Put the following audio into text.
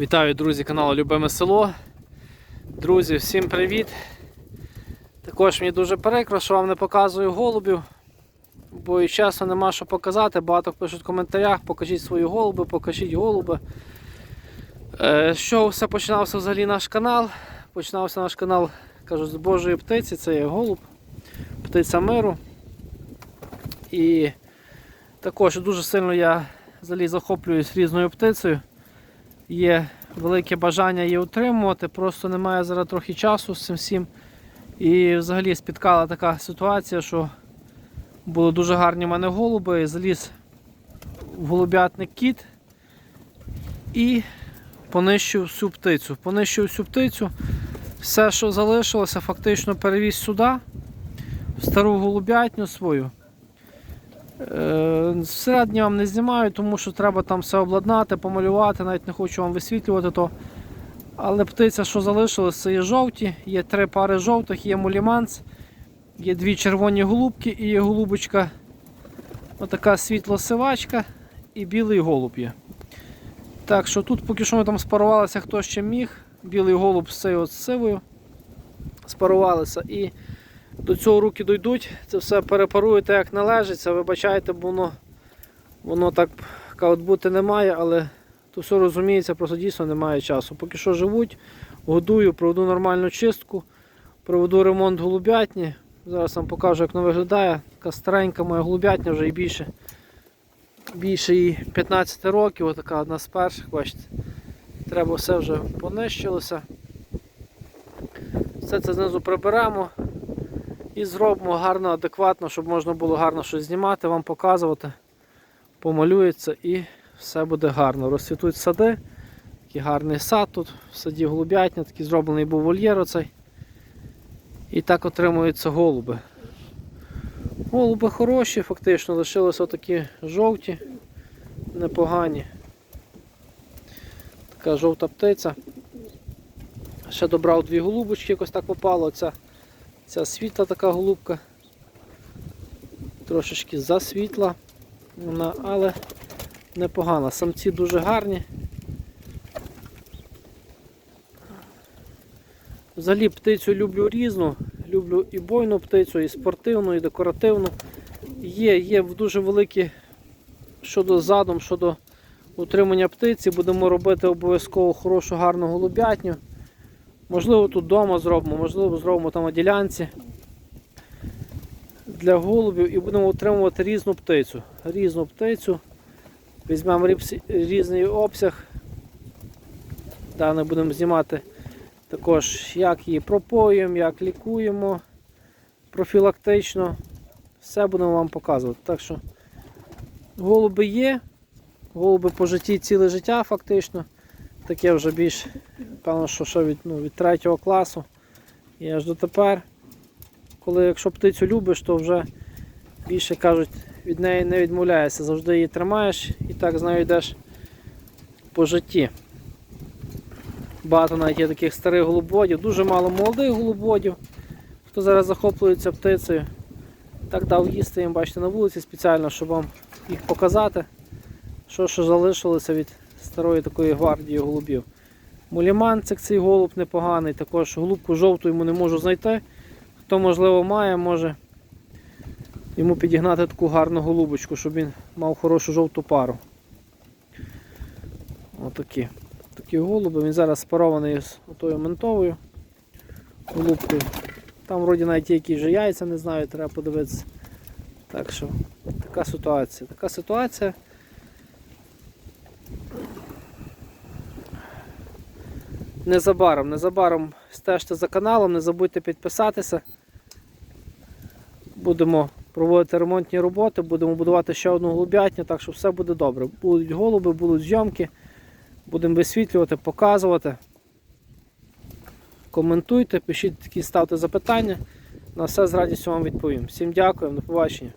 Вітаю, друзі, каналу Любиме Село. Друзі, всім привіт! Також мені дуже прикро, що вам не показую голубів, бо і часу нема що показати. Багато пишуть в коментарях, покажіть свої голуби, покажіть голуби. Е, Що все починався взагалі наш канал? Починався наш канал, кажу, з Божої птиці, це є голуб, птиця миру. І також дуже сильно я взагалі захоплююсь різною птицею. Є велике бажання її утримувати, просто немає зараз трохи часу з цим всім. І взагалі спіткала така ситуація, що були дуже гарні в мене голуби, заліз в голубятник кіт і понищив всю птицю. Понищив всю птицю. Все, що залишилося, фактично перевіз сюди, в стару голубятню свою. Е, Всередині вам не знімаю, тому що треба там все обладнати, помалювати, навіть не хочу вам висвітлювати то. Але птиця, що залишилось, це є жовті, є три пари жовтих, є муліманц, є дві червоні голубки і є голубочка, отака світло-сивачка і білий голуб є. Так що тут поки що ми там спарувалися, хто ще міг. Білий голуб з цією от сивою спарувалися. І до цього руки дійдуть, це все перепаруєте як належить, це вибачайте, бо воно, воно так от бути не але то все розуміється, просто дійсно немає часу. Поки що живуть, годую, проведу нормальну чистку, проведу ремонт голубятні. Зараз вам покажу, як воно виглядає. Така старенька моя голубятня вже і більше, більше їй 15 років, отака одна з перших, бачите. Треба все вже понищилося. Все це знизу приберемо. І зробимо гарно, адекватно, щоб можна було гарно щось знімати, вам показувати. Помалюється і все буде гарно. Розцвітуть сади. Такий гарний сад тут, в саді голубятня, такий зроблений був вольєр оцей. І так отримуються голуби. Голуби хороші, фактично, лишилися такі жовті, непогані. Така жовта птиця. Ще добрав дві голубочки, якось так попало. Ця Ця світла така голубка. Трошечки засвітла, вона, але непогана. Самці дуже гарні. Взагалі птицю люблю різну, люблю і бойну птицю, і спортивну, і декоративну. Є, є дуже великі щодо задум, щодо утримання птиці. Будемо робити обов'язково хорошу гарну голубятню. Можливо, тут вдома зробимо, можливо, зробимо там на ділянці для голубів і будемо отримувати різну птицю. Різну птицю. Візьмемо різний обсяг. Далі будемо знімати також, як її пропоюємо, як лікуємо профілактично. Все будемо вам показувати. Так що голуби є, голуби по житті ціле життя фактично. Таке вже більш, певно, що ще від ну, від 3 класу і аж дотепер. Коли якщо птицю любиш, то вже більше кажуть, від неї не відмовляєшся, завжди її тримаєш і так з нею йдеш по житті. Багато навіть є таких старих голубодів, дуже мало молодих голубодів, хто зараз захоплюється птицею. Так дав їсти їм, бачите, на вулиці спеціально, щоб вам їх показати, що що залишилося від старої такої гвардії голубів. Муліманцик цей голуб непоганий, також голубку жовту йому не можу знайти. Хто можливо має, може йому підігнати таку гарну голубочку, щоб він мав хорошу жовту пару. Отакі. Такі голуби. Він зараз спарований з отою ментовою голубкою. Там вроді навіть якісь вже яйця, не знаю, треба подивитися. Так що така ситуація. Така ситуація. Незабаром, незабаром стежте за каналом, не забудьте підписатися. Будемо проводити ремонтні роботи, будемо будувати ще одну голубятню, так що все буде добре. Будуть голуби, будуть зйомки, будемо висвітлювати, показувати. Коментуйте, пишіть такі, ставте запитання. На все з радістю вам відповім. Всім дякую, до побачення.